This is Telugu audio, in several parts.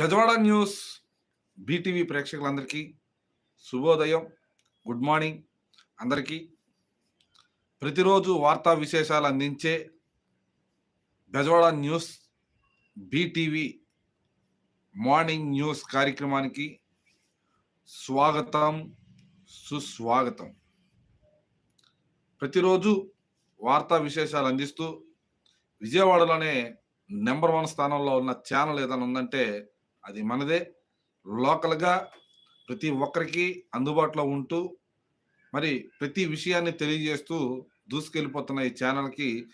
గజవాడ న్యూస్ బీటీవీ ప్రేక్షకులందరికీ శుభోదయం గుడ్ మార్నింగ్ అందరికీ. ప్రతిరోజు వార్తా విశేషాలు అందించే Bezawada news BTV morning news కార్యక్రమానికి స్వాగతం సుస్వాగతం. ప్రతిరోజు వార్తా విశేషాలు అందిస్తూ విజయవాడలోనే నెంబర్ వన్ స్థానంలో ఉన్న ఛానల్ ఏదైనా ఉందంటే అది మనదే. లోకల్గా ప్రతి ఒక్కరికి అందుబాటులో ఉంటూ మరి ప్రతి విషయాన్ని తెలియజేస్తూ దూసుకెళ్ళిపోతున్న ఈ ఛానల్కి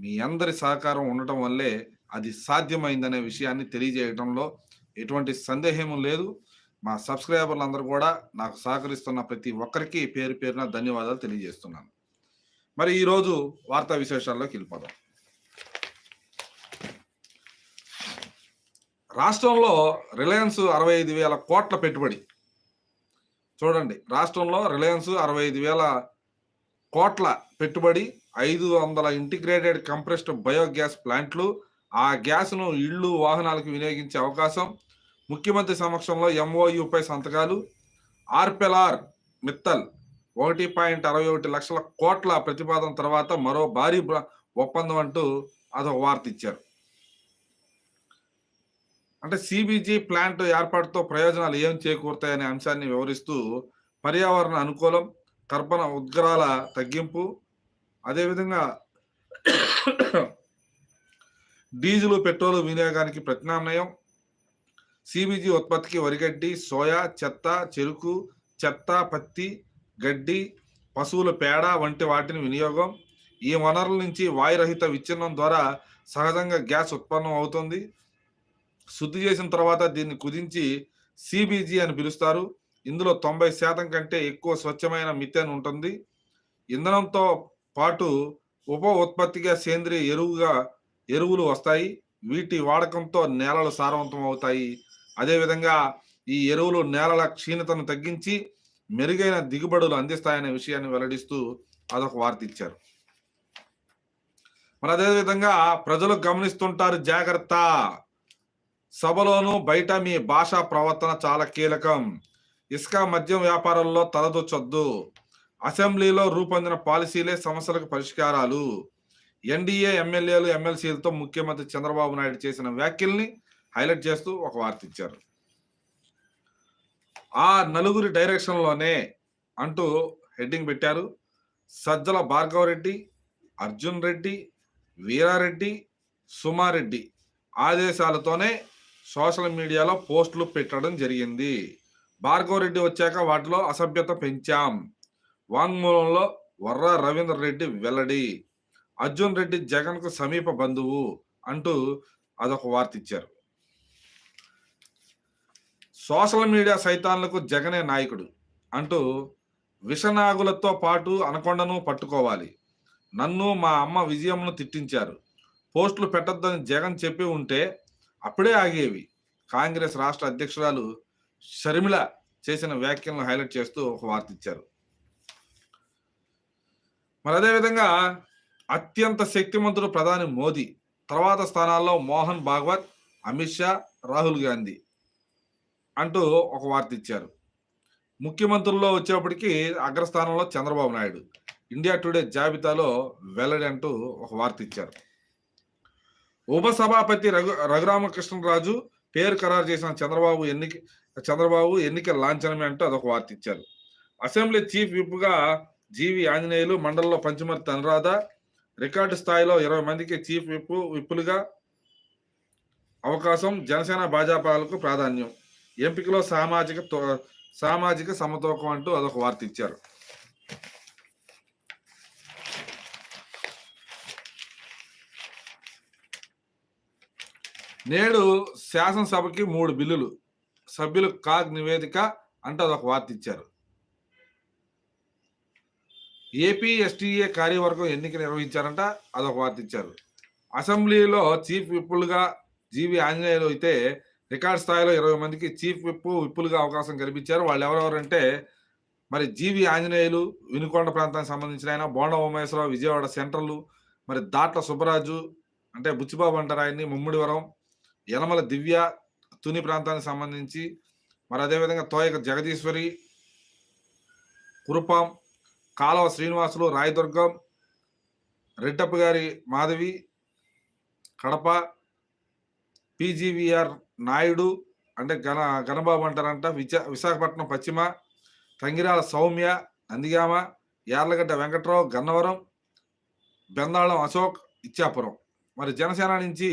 మీ అందరి సహకారం ఉండటం వల్లే అది సాధ్యమైందనే విషయాన్ని తెలియజేయడంలో ఎటువంటి సందేహం లేదు. మా సబ్స్క్రైబర్లు అందరూ కూడా నాకు సహకరిస్తున్న ప్రతి ఒక్కరికి పేరు పేరున ధన్యవాదాలు తెలియజేస్తున్నాను. మరి ఈరోజు వార్తా విశేషాల్లోకి వెళ్ళిపోదాం. రాష్ట్రంలో రిలయన్స్ అరవై ఐదు వేల కోట్ల పెట్టుబడి. చూడండి రాష్ట్రంలో రిలయన్స్ అరవై ఐదు వేల కోట్ల పెట్టుబడి ఐదు వందల ఇంటిగ్రేటెడ్ కంప్రెస్డ్ బయోగ్యాస్ ప్లాంట్లు ఆ గ్యాస్ను ఇళ్ళు వాహనాలకు వినియోగించే అవకాశం ముఖ్యమంత్రి సమక్షంలో ఎంఓయుపై సంతకాలు ఆర్పెలార్ మిత్తల్ ఒకటి పాయింట్ అరవై ఒకటి లక్షల కోట్ల ప్రతిపాదన తర్వాత మరో భారీ ఒప్పందం అంటూ అదొక వార్త ఇచ్చారు. అంటే సిబిజీ ప్లాంట్ ఏర్పాటుతో ప్రయోజనాలు ఏం చేకూరుతాయనే అంశాన్ని వివరిస్తూ పర్యావరణ అనుకూలం కర్బన ఉద్గారాల తగ్గింపు అదేవిధంగా డీజిల్ పెట్రోల్ వినియోగానికి ప్రత్యామ్నాయం సిబిజీ ఉత్పత్తికి వరిగడ్డి సోయా చెత్త చెరుకు చెత్త పత్తి గడ్డి పశువుల పేడ వంటి వాటిని వినియోగం. ఈ వనరుల నుంచి వాయురహిత విచ్ఛిన్నం ద్వారా సహజంగా గ్యాస్ ఉత్పన్నం అవుతుంది. శుద్ధి చేసిన తర్వాత దీన్ని కుదించి సిబిజీ అని పిలుస్తారు. ఇందులో తొంభై శాతం కంటే ఎక్కువ స్వచ్ఛమైన మిథేన్ ఉంటుంది. ఇంధనంతో పాటు ఉప ఉత్పత్తిగా సేంద్రియ ఎరువుగా ఎరువులు వస్తాయి. వీటి వాడకంతో నేలలు సారవంతం అవుతాయి. అదేవిధంగా ఈ ఎరువులు నేలల క్షీణతను తగ్గించి మెరుగైన దిగుబడులు అందిస్తాయనే విషయాన్ని వెల్లడిస్తూ అదొక వార్త ఇచ్చారు. మరి అదేవిధంగా ప్రజలు గమనిస్తుంటారు జాగ్రత్త. సభలోను బయట మీ భాషా ప్రవర్తన చాలా కీలకం. ఇసుక మద్యం వ్యాపారంలో తలదొచ్చొద్దు అసెంబ్లీలో రూపొందిన పాలసీలే సమస్యలకు పరిష్కారాలు. ఎన్డీఏ ఎమ్మెల్యేలు ఎమ్మెల్సీలతో ముఖ్యమంత్రి చంద్రబాబు నాయుడు చేసిన వ్యాఖ్యల్ని హైలైట్ చేస్తూ ఒక వార్త ఇచ్చారు. ఆ నలుగురి డైరెక్షన్లోనే అంటూ హెడ్డింగ్ పెట్టారు. సజ్జల భార్గవ రెడ్డి అర్జున్ రెడ్డి వీరారెడ్డి సుమారెడ్డి ఆదేశాలతోనే సోషల్ మీడియాలో పోస్టులు పెట్టడం జరిగింది. భార్గవ రెడ్డి వచ్చాక వాటిలో అసభ్యత పెంచాం. వాంగ్మూలంలో వర్ర రవీంద్ర రెడ్డి వెల్లడి. అర్జున్ రెడ్డి జగన్కు సమీప బంధువు అంటూ అదొక వార్త ఇచ్చారు. సోషల్ మీడియా సైతాన్లకు జగనే నాయకుడు అంటూ విషనాగులతో పాటు అనకొండను పట్టుకోవాలి. నన్ను మా అమ్మ విజయంను తిట్టించారు. పోస్టులు పెట్టొద్దని జగన్ చెప్పి ఉంటే అప్పుడే ఆగేవి. కాంగ్రెస్ రాష్ట్ర అధ్యక్షురాలు షర్మిల చేసిన వ్యాఖ్యలను హైలైట్ చేస్తూ ఒక వార్త ఇచ్చారు. మరి అదేవిధంగా అత్యంత శక్తిమంతుడు ప్రధాని మోదీ తర్వాత స్థానాల్లో మోహన్ భాగవత్ అమిత్ షా రాహుల్ గాంధీ అంటూ ఒక వార్త ఇచ్చారు. ముఖ్యమంత్రుల్లో వచ్చేప్పటికి అగ్రస్థానంలో చంద్రబాబు నాయుడు ఇండియా టుడే జాబితాలో వెల్లడి అంటూ ఒక వార్త ఇచ్చారు. ఉపసభాపతి రఘు రఘురామకృష్ణరాజు పేరు ఖరారు చేసిన చంద్రబాబు ఎన్నిక చంద్రబాబు ఎన్నికల లాంఛనమే అంటూ అదొక వార్త ఇచ్చారు. అసెంబ్లీ చీఫ్ విప్గా జీవి ఆంజనేయులు మండలంలో పంచమర్తి అనురాధ రికార్డు స్థాయిలో ఇరవై మందికి చీఫ్ విప్ విప్పులుగా అవకాశం జనసేన భాజపాలకు ప్రాధాన్యం. ఎంపికలో సామాజిక తో- సామాజిక సమతూకం అంటూ అదొక వార్త ఇచ్చారు. నేడు శాసనసభకి మూడు బిల్లులు. సభ్యులు కాగ్ నివేదిక అంటూ అదొక వార్త ఇచ్చారు. ఏపీ ఎస్టీఏ కార్యవర్గం ఎన్నిక నిర్వహించారంట అదొక వార్త ఇచ్చారు. అసెంబ్లీలో చీఫ్ విప్పులుగా జీవి ఆంజనేయులు అయితే రికార్డ్ స్థాయిలో ఇరవై మందికి చీఫ్ విప్ విప్పులుగా అవకాశం కల్పించారు. వాళ్ళు ఎవరెవరంటే మరి జీవి ఆంజనేయులు వినుకొండ ప్రాంతానికి సంబంధించిన ఆయన బోండ ఉమేశ్వరరావు విజయవాడ సెంట్రల్ మరి దాట్ల సుబ్బరాజు అంటే బుచ్చిబాబు అంటారు ఆయన్ని ముమ్మిడివరం యనమల దివ్య తుని ప్రాంతానికి సంబంధించి మరి అదేవిధంగా తోయక జగదీశ్వరి కురుపాం కాలవ శ్రీనివాసులు రాయదుర్గం రెడ్డప్ప గారి మాధవి కడప పీజీవీఆర్ నాయుడు అంటే గణ గణబాబు అంటారంట విచా విశాఖపట్నం పశ్చిమ తంగిరాల సౌమ్య నందిగామ యార్లగడ్డ వెంకట్రావు గన్నవరం బెందాళం అశోక్ ఇచ్చాపురం. మరి జనసేన నుంచి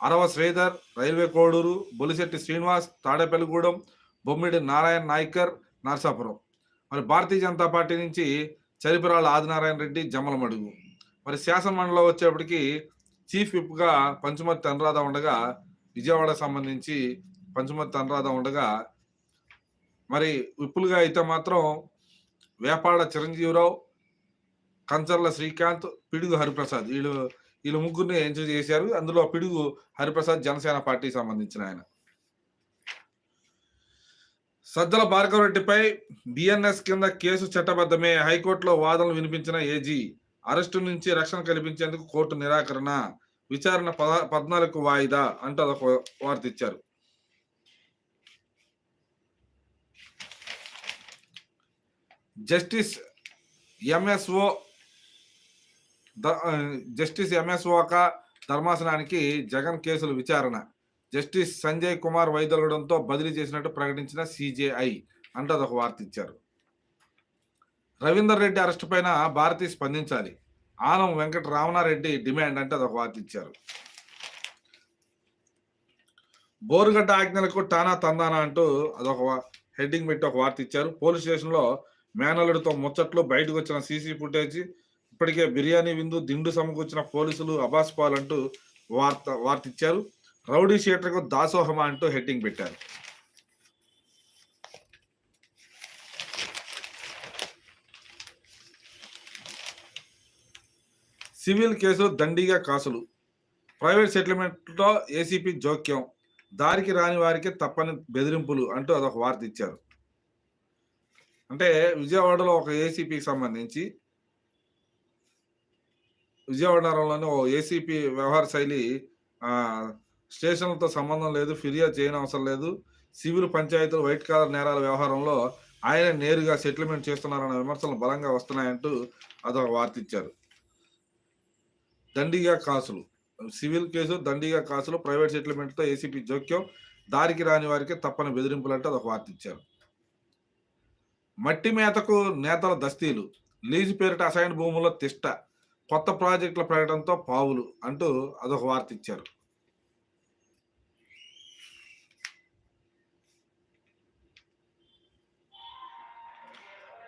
అరవ శ్రీధర్ రైల్వే కోడూరు బొలిశెట్టి శ్రీనివాస్ తాడేపల్లిగూడెం బొమ్మిడి నారాయణ నాయకర్ నరసాపురం. మరి భారతీయ జనతా పార్టీ నుంచి చరిపురాల ఆదినారాయణ రెడ్డి జమ్మలమడుగు మరి శాసనమండలిలో వచ్చేప్పటికి చీఫ్ విప్గా పంచుమతి అనురాధ ఉండగా విజయవాడకు సంబంధించి పంచుమతి అనురాధ ఉండగా మరి విప్పులుగా అయితే మాత్రం వేపాడ చిరంజీవిరావు కంచర్ల శ్రీకాంత్ పిడుగు హరిప్రసాద్. వీళ్ళు వీళ్ళు ముగ్గురిని ఎంజాయ్ చేశారు? అందులో పిడుగు హరిప్రసాద్ జనసేన పార్టీకి సంబంధించిన ఆయన. సజ్జల భార్గవ రెడ్డిపై బిఎన్ఎస్ కింద కేసు చట్టబద్ధమే. హైకోర్టులో వాదనలు వినిపించిన ఏజీ అరెస్టు నుంచి రక్షణ కల్పించేందుకు కోర్టు నిరాకరణ విచారణ పద పద్నాలుగు వాయిదా అంటూ అదొక వార్త ఇచ్చారు. Justice MSO justice MS justice ధర్మాసనానికి Jagan కేసుల విచారణ. జస్టిస్ సంజయ్ కుమార్ వైదొలగడంతో బదిలీ చేసినట్టు ప్రకటించిన సిజేఐ అంటూ అదొక వార్త ఇచ్చారు. రవీందర్ రెడ్డి అరెస్ట్ పైన భారతి స్పందించాలి. ఆనం వెంకట రామనారెడ్డి డిమాండ్ అంటే అదొక వార్త ఇచ్చారు. బోరుగడ్డ ఆజ్ఞలకు టానా తందానా అంటూ అదొక హెడ్డింగ్ పెట్టి ఒక వార్త ఇచ్చారు. పోలీస్ స్టేషన్లో మేనల్లుడితో ముచ్చట్లు బయటకు వచ్చిన సీసీ ఫుటేజ్ ఇప్పటికే బిర్యానీ విందు దిండు సమకూర్చిన పోలీసులు అబాస్ పాల్ అంటూ వార్త వార్త ఇచ్చారు రౌడీ షీటర్కు దాసోహమా అంటూ హెడ్డింగ్ పెట్టారు. సివిల్ కేసు దండిగా కాసులు. ప్రైవేట్ సెటిల్మెంట్లో ఏసీపీ జోక్యం. దారికి రాని వారికి తప్పని బెదిరింపులు అంటూ అదొక వార్త ఇచ్చారు అంటే విజయవాడలో ఒక ఏసీపీకి సంబంధించి విజయవాడ నగరంలోని ఓ ఏసీపీ వ్యవహార శైలి స్టేషన్లతో సంబంధం లేదు ఫిర్యాదు చేయని అవసరం లేదు. సివిల్ పంచాయతీలు వైట్ కాలర్ నేరాల వ్యవహారంలో ఆయన నేరుగా సెటిల్మెంట్ చేస్తున్నారన్న విమర్శలు బలంగా వస్తున్నాయంటూ అదొక వార్త ఇచ్చారు దండిగా కాసులు. సివిల్ కేసు దండిగా కాసులు ప్రైవేట్ సెటిల్మెంట్తో ఏసీపీ జోక్యం దారికి రాని వారికి తప్పని బెదిరింపులు అంటే అదొక వార్త ఇచ్చారు మట్టి మేతకు నేతల దస్తీలు. లీజు పేరిట అసైన్ భూముల్లో తిష్ట. కొత్త ప్రాజెక్టుల ప్రకటనతో పావులు అంటూ అదొక వార్త ఇచ్చారు.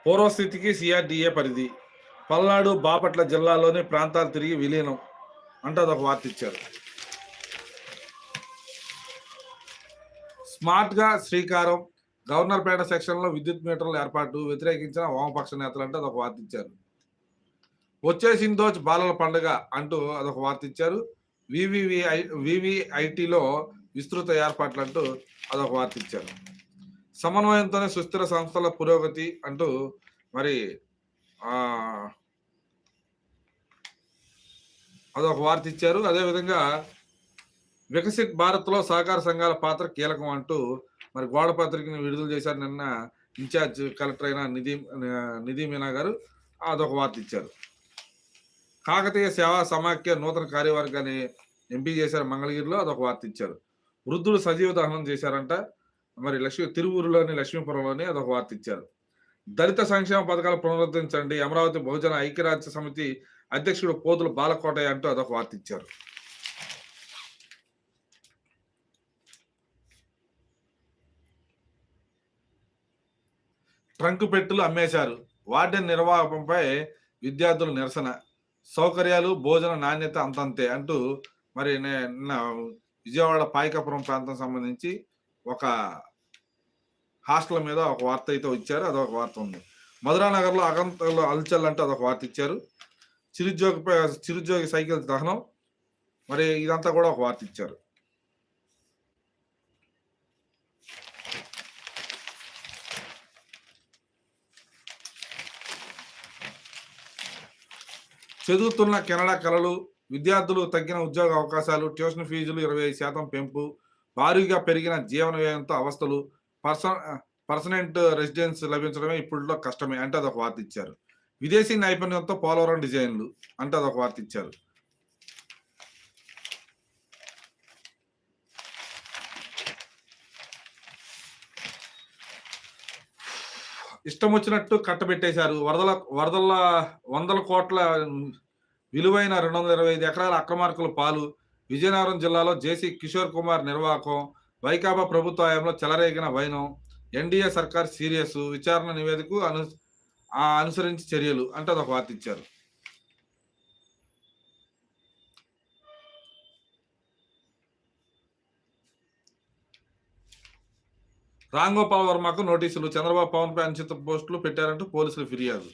పూర్వస్థితికి సిఆర్డిఏ పరిధి. పల్నాడు బాపట్ల జిల్లాలోని ప్రాంతాలు తిరిగి విలీనం అంటూ అదొక వార్త ఇచ్చారు. స్మార్ట్గా శ్రీకారం గవర్నర్పేట పేట సెక్షన్లో విద్యుత్ మీటర్ల ఏర్పాటు వ్యతిరేకించిన వామపక్ష నేతలు అంటే అదొక వార్త ఇచ్చారు. వచ్చేసిందోచ్ బాలల పండుగ అంటూ అదొక వార్త ఇచ్చారు. వివిఐ వివిఐటిలో విస్తృత ఏర్పాట్లు అంటూ అదొక వార్త ఇచ్చారు. సమన్వయంతోనే సుస్థిర సంస్థల పురోగతి అంటూ మరి అదొక వార్త ఇచ్చారు. అదేవిధంగా వికసిత్ భారత్లో సహకార సంఘాల పాత్ర కీలకం అంటూ మరి గోడ పత్రికను విడుదల చేశారు నిన్న ఇన్ఛార్జ్ కలెక్టర్ అయిన నిధి నిధి మీనా గారు. అదొక వార్త ఇచ్చారు. కాకతీయ సేవా సమాఖ్య నూతన కార్యవర్గాన్ని ఎంపీ చేశారు మంగళగిరిలో అదొక వార్త ఇచ్చారు. వృద్ధులు సజీవ దహనం చేశారంట. మరి లక్ష్మీ తిరువూరులోని లక్ష్మీపురంలోని అదొక వార్త ఇచ్చారు. దళిత సంక్షేమ పథకాలు పునరుద్ధరించండి అమరావతి బహుజన ఐక్యరాజ్య సమితి అధ్యక్షుడు పోతులు బాలకోటయ్య అంటూ అదొక వార్త ఇచ్చారు. ట్రంక్ పెట్టులు అమ్మేశారు. వార్డెన్ నిర్వాహకంపై విద్యార్థుల నిరసన. సౌకర్యాలు భోజన నాణ్యత అంతంతే అంటూ మరి నిన్న విజయవాడ పాయకాపురం ప్రాంతం సంబంధించి ఒక హాస్టల్ మీద ఒక వార్త అయితే ఇచ్చారు. అదొక వార్త ఉంది. మధురానగర్లో అగంతలో అల్చల్ అంటే అదొక వార్త ఇచ్చారు. చిరుద్యోగి చిరుద్యోగి సైకిల్ దహనం. మరి ఇదంతా కూడా ఒక వార్త ఇచ్చారు. చదువుతున్న కెనడా కళలు విద్యార్థులు తగ్గిన ఉద్యోగ అవకాశాలు ట్యూషన్ ఫీజులు ఇరవై శాతం పెంపు భారీగా పెరిగిన జీవన వ్యయంతో అవస్థలు పర్సన్ పర్సనెంట్ రెసిడెన్స్ లభించడమే ఇప్పుడులో కష్టమే అంటే అదొక వార్త ఇచ్చారు. విదేశీ నైపుణ్యంతో పోలవరం డిజైన్లు అంటే అదొక వార్త ఇచ్చారు. ఇష్టం వచ్చినట్టు కట్టబెట్టేశారు వరదల వరదల వందల కోట్ల విలువైన రెండు వందల ఇరవై ఐదు ఎకరాల అక్రమార్కుల పాలు విజయనగరం జిల్లాలో జేసీ కిషోర్ కుమార్ నిర్వాహకం వైకాపా ప్రభుత్వ హయాంలో చెలరేగిన వైనం ఎన్డీఏ సర్కార్ సీరియస్ విచారణ నివేదిక అను అనుసరించి చర్యలు అంటే అదొక వార్త ఇచ్చారు. రాంగోపాల్ వర్మకు నోటీసులు. చంద్రబాబు పవన్ పై అనుచిత పోస్టులు పెట్టారంటూ పోలీసులు ఫిర్యాదు.